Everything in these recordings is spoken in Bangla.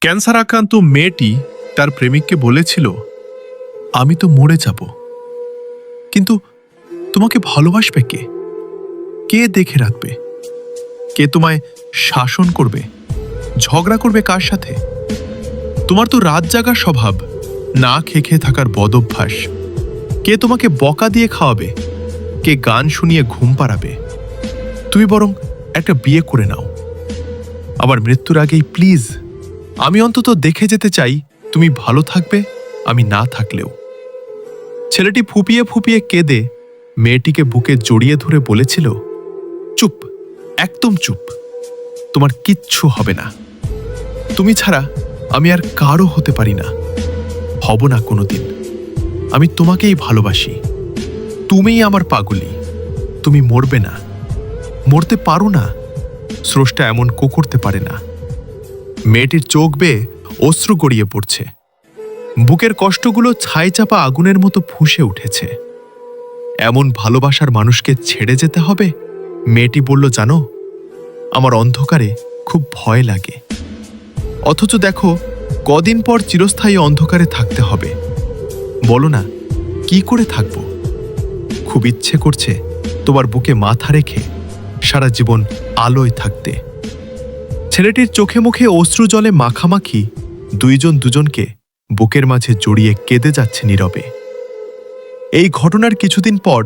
ক্যান্সার আক্রান্ত মেয়েটি তার প্রেমিককে বলেছিল, আমি তো মরে যাব। কিন্তু তোমাকে ভালোবাসবে কে? কে দেখে রাখবে? কে তোমায় শাসন করবে? ঝগড়া করবে কার সাথে? তোমার তো রাত জাগার স্বভাব, না খেয়ে খেয়ে থাকার বদভ্যাস। কে তোমাকে বকা দিয়ে খাওয়াবে? কে গান শুনিয়ে ঘুম পাড়াবে? তুমি বরং একটা বিয়ে করে নাও। আমার মৃত্যুর আগেই প্লিজ আমি অন্তত দেখে যেতে চাই, তুমি ভালো থাকবে, আমি না থাকলেও। ছেলেটি ফুপিয়ে ফুপিয়ে কেঁদে মেয়েটিকে বুকে জড়িয়ে ধরে বলেছিল, চুপ, একদম চুপ। তোমার কিচ্ছু হবে না। তুমি ছাড়া আমি আর কারও হতে পারি না। হব না কোনোদিন। আমি তোমাকেই ভালোবাসি। তুমিই আমার পাগলি। তুমি মরবে না। মরতে পারো না। স্রষ্টা এমন কো করতে পারে না। মেয়েটির চোখ বেয়ে অশ্রু গড়িয়ে পড়ছে। বুকের কষ্টগুলো ছাই চাপা আগুনের মতো ফুঁসে উঠেছে। এমন ভালোবাসার মানুষকে ছেড়ে যেতে হবে? মেয়েটি বলল, জানো, আমার অন্ধকারে খুব ভয় লাগে। অথচ দেখো, কদিন পর চিরস্থায়ী অন্ধকারে থাকতে হবে। বলো না, কি করে থাকব? খুব ইচ্ছে করছে তোমার বুকে মাথা রেখে সারা জীবন আলোয় থাকতে। ছেলেটির চোখে মুখে অশ্রু জলে মাখামাখি দুইজন দুজনকে বুকের মাঝে জড়িয়ে কেঁদে যাচ্ছে নীরবে। এই ঘটনার কিছুদিন পর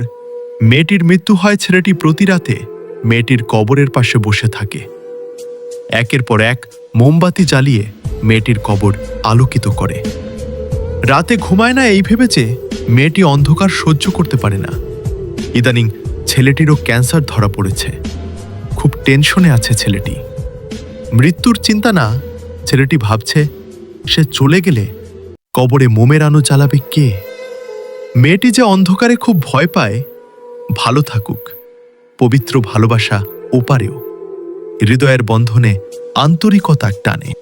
মেয়েটির মৃত্যু হয় ছেলেটি প্রতি রাতে মেয়েটির কবরের পাশে বসে থাকে। একের পর এক মোমবাতি জ্বালিয়ে মেয়েটির কবর আলোকিত করে। রাতে ঘুমায় না এই ভেবেছে মেয়েটি অন্ধকার সহ্য করতে পারে না। ইদানিং ছেলেটিরও ক্যান্সার ধরা পড়েছে। খুব টেনশনে আছে ছেলেটি। মৃত্যুর চিন্তা না? ছেলেটি ভাবছে, সে চলে গেলে কবরে মোমের আনো চালাবে কে? মেয়েটি যে অন্ধকারে খুব ভয় পায়, ভালো থাকুক। পবিত্র ভালোবাসা ওপারেও। হৃদয়ের বন্ধনে আন্তরিকতার টানে।